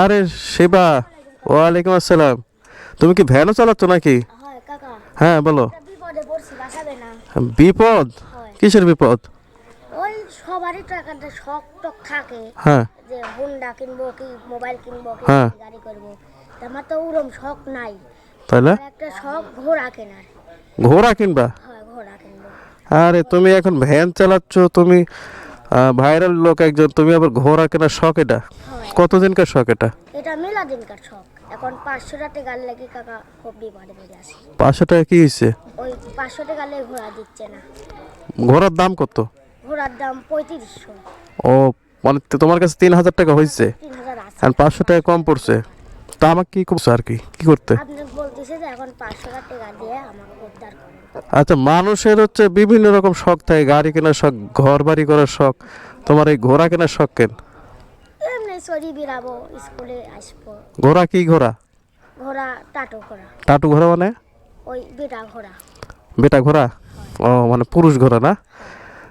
আরে শিবা ওয়ালাইকুম আসসালাম। তুমি কি ভ্যানও চালাচ্ছ নাকি? হ্যাঁ বলো। বিপদে কিসের বিপদ? ওই সবারই তো একটা শখ টক থাকে। হ্যাঁ। যে হুন্ডা কিনবো কি মোবাইল কিনবো কি হ্যাঁ। গাড়ি করব। আমার তো ওরম শখ নাই। তাহলে একটা শখ ঘোড়া কেনার। ঘোড়া কিনবা? হয় ঘোড়া কিনবো। আরে তুমি এখন ভ্যান চালাচ্ছ তুমি ভাইরাল লোক একজন তুমি আবার ঘোড়া কেনার শখ এটা? কতদিনকার শখ এটা? এটা মেলা দিনকার শখ। এখন পাঁচশো টাকা গাল লাগি কাকা খুব বিপদে পড়ে আসি। পাঁচশো টাকা কি হয়েছে ওই পাঁচশো টাকা গালে ঘোড়া দিচ্ছে না। ঘোড়ার দাম কত? ঘোড়ার দাম পঁয়ত্রিশশো। ও মানে তো তোমার কাছে তিন হাজার টাকা হয়েছে তিন হাজার আছে। আর পাঁচশো টাকা কম পড়ছে। তা আমাকে কি করছ আর কি? কি করতে? আপনি বলতেছে যে এখন পাঁচশো টাকা দিয়ে আমাকে উদ্ধার করেন আচ্ছা মানুষের হচ্ছে বিভিন্ন রকম শখ থাকে। গাড়ি কেনার শখ ঘর বাড়ি করার শখ। তোমার এই ঘোড়া কেনার শখ কেন? সরি বেরাবো স্কুলে আসব। ঘোড়া কি ঘোড়া? ঘোড়া টাটো ঘোড়া। টাটু ঘোড়া মানে? ওই বেটা ঘোড়া। বেটা ঘোড়া? ও মানে পুরুষ ঘোড়া না?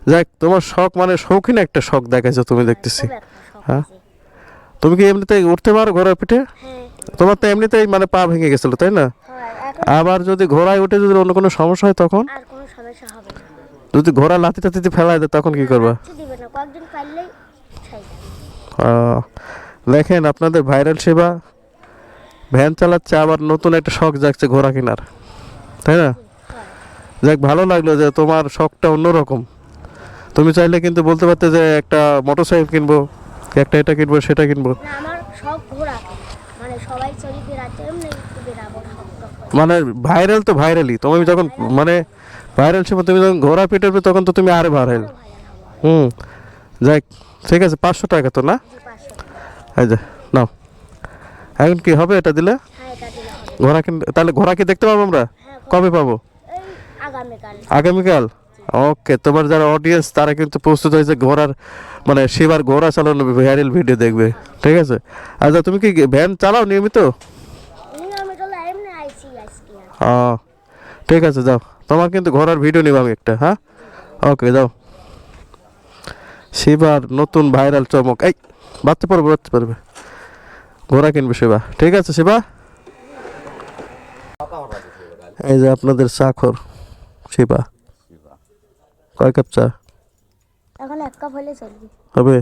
যাক তোমার শখ মানে শৌখিন একটা শখ দেখাইছো তুমি দেখতেছি। হ্যাঁ? তুমি কি এমনিতে উঠতে পারো ঘোড়ার পিঠে? হ্যাঁ। তোমার তো এমনিতেই মানে পা ভেঙে গেছিল তাই না? আবার যদি ঘোড়ায় উঠে যদি অন্য কোনো সমস্যা হয় তখন? যদি ঘোড়া লাথি টাতিতে ফেলায় দেয় তখন কি করবা? দেখেন আপনাদের ভাইরাল সেবা ভ্যান চালাচ্ছে আবার নতুন একটা শখ জাগছে ঘোড়া কেনার। তাই না? যাক ভালো লাগল যে তোমার শখটা অন্যরকম। তুমি চাইলে কিন্তু বলতে পারতে যে একটা মোটর সাইকেল কিনবো একটা এটা কিনবো সেটা কিনবো। মানে। মানে ভাইরাল তো ভাইরালই। তুমি যখন মানে ভাইরাল সেবা তুমি যখন ঘোরা পেটাবে তখন তো তুমি আরে ভাইরাল। হুম। যাক ঠিক আছে, পাঁচশো টাকা তো না? এই যে, নাও। এখন কি হবে এটা দিলে? ঘোড়া কিন তাহলে ঘোড়া কি দেখতে পাবো আমরা? কবে পাবো? আগামীকাল। ওকে, তোমার যারা অডিয়েন্স তারা কিন্তু প্রস্তুত হয়েছে ঘোড়ার মানে সেবার ঘোড়া চালানো ভাইরাল ভিডিও দেখবে। ঠিক আছে? আচ্ছা তুমি কি ভ্যান চালাও নিয়মিত। ও, ঠিক আছে, যাও। তোমার কিন্তু ঘোড়ার ভিডিও নিব আমি একটা হ্যাঁ? ওকে, যাও। শিবার নতুন ভাইরাল চমক। এই বাচ্চা পারবে বাচ্চা পারবে। ঘোড়া কিনবে শিবা। ঠিক আছে শিবা? এই যে আপনাদের চাকর শিবা। কয় কাপ চা? এখন এক কাপ হলে চলবে। হবে?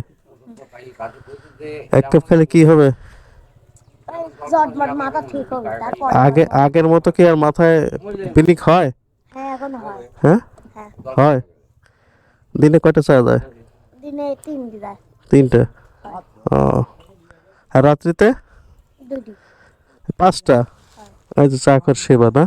এক কাপ খেলে কি হবে? আগে আগের মতো কি আর মাথায় পিনিক হয়? হ্যাঁ হয়। হ্যাঁ? হ্যাঁ। হয়। দিনে কয়টা চা দেয়? দিনে তিন দিদা তিনটে? ও। আর রাত্রিতে? দুটি। পাঁচটা? আচ্ছা চাকর সেবা না?